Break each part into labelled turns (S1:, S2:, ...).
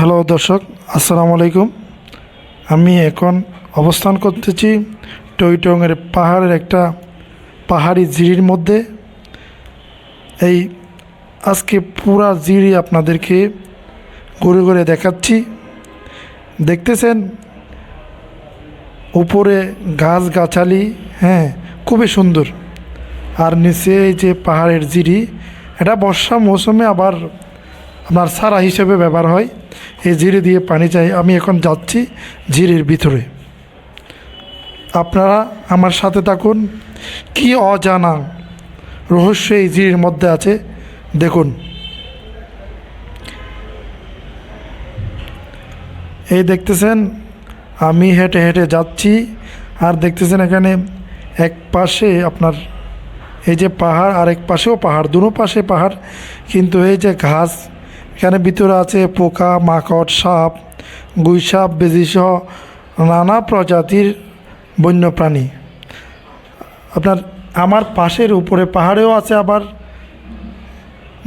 S1: Hello দর্শক, আসসালামু আলাইকুম। আমি এখন অবস্থান করতেছি টইটংয়ের পাহাড়ের একটা পাহাড়ি জিরির মধ্যে। এই আজকে পুরা জিরি আপনাদেরকে ঘুরে ঘুরে দেখাচ্ছি। দেখতেছেন, উপরে গাছ গাছালি হ্যাঁ খুবই সুন্দর। আর নিচে এই যে পাহাড়ের জিরি, এটা বর্ষা মৌসুমে আবার আপনার সারা হিসেবে ব্যবহার হয়। এই জিরে দিয়ে পানি চাই। আমি এখন যাচ্ছি জিরির ভিতরে। আপনারা আমার সাথে থাকুন। কি অজানা রহস্য এই জিরির মধ্যে আছে, দেখুন। এই দেখতেছেন, আমি হেঁটে হেঁটে যাচ্ছি আর দেখতেছেন এখানে এক পাশে আপনার এই যে পাহাড় আর এক পাশেও পাহাড়, দুনো পাশে পাহাড়, কিন্তু এই যে ঘাস এখানে ভিতরে আছে পোকা, মাকড়, সাপ, গুইসাপ, বেজিসহ নানা প্রজাতির বন্যপ্রাণী। আপনার আমার পাশের উপরে পাহাড়েও আছে আবার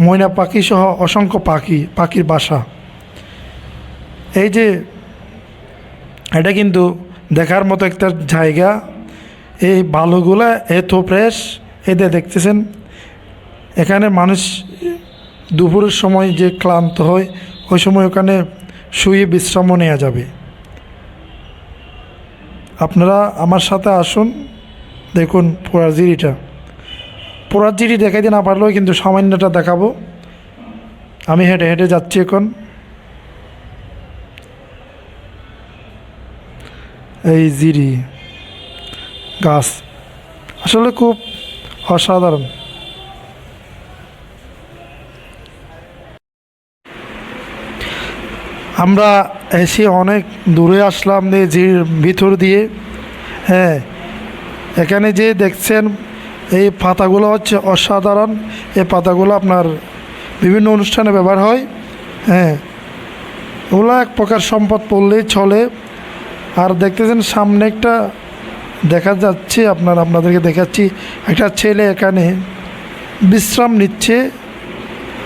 S1: ময়না পাখি সহ অসংখ্য পাখি, পাখির বাসা। এই যে, এটা কিন্তু দেখার মতো একটা জায়গা। এই বালুগুলা এত ফ্রেশ এতে দেখতেছেন, এখানে মানুষ দুপুরের সময় যে ক্লান্ত হয়, ওই সময় ওখানে শুয়ে বিশ্রামও নেওয়া যাবে। আপনারা আমার সাথে আসুন, দেখুন পোড়াজিরিটা পোড়াজিরি দেখাইতে না পারলেও কিন্তু সামান্যটা দেখাবো। আমি হেঁটে হেঁটে যাচ্ছি এখন। এই জিরি, গাছ, আসলে খুব অসাধারণ। আমরা এসে অনেক দূরে আসলাম জির ভিতর দিয়ে। হ্যাঁ এখানে যে দেখছেন, এই পাতাগুলো হচ্ছে অসাধারণ। এই পাতাগুলো আপনার বিভিন্ন অনুষ্ঠানে ব্যবহার হয়। হ্যাঁ ওগুলো এক প্রকার সম্পদ পড়লেই চলে। আর দেখতেছেন, সামনে একটা দেখা যাচ্ছে, আপনার আপনাদেরকে দেখাচ্ছি, একটা ছেলে এখানে বিশ্রাম নিচ্ছে।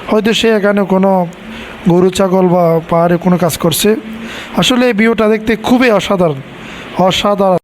S1: হয়তো সে এখানে কোনো গরু ছাগল বা পাহাড়ে কোনো কাজ করছে। আসলে এই ভিউটা দেখতে খুবই অসাধারণ। অসাধারণ।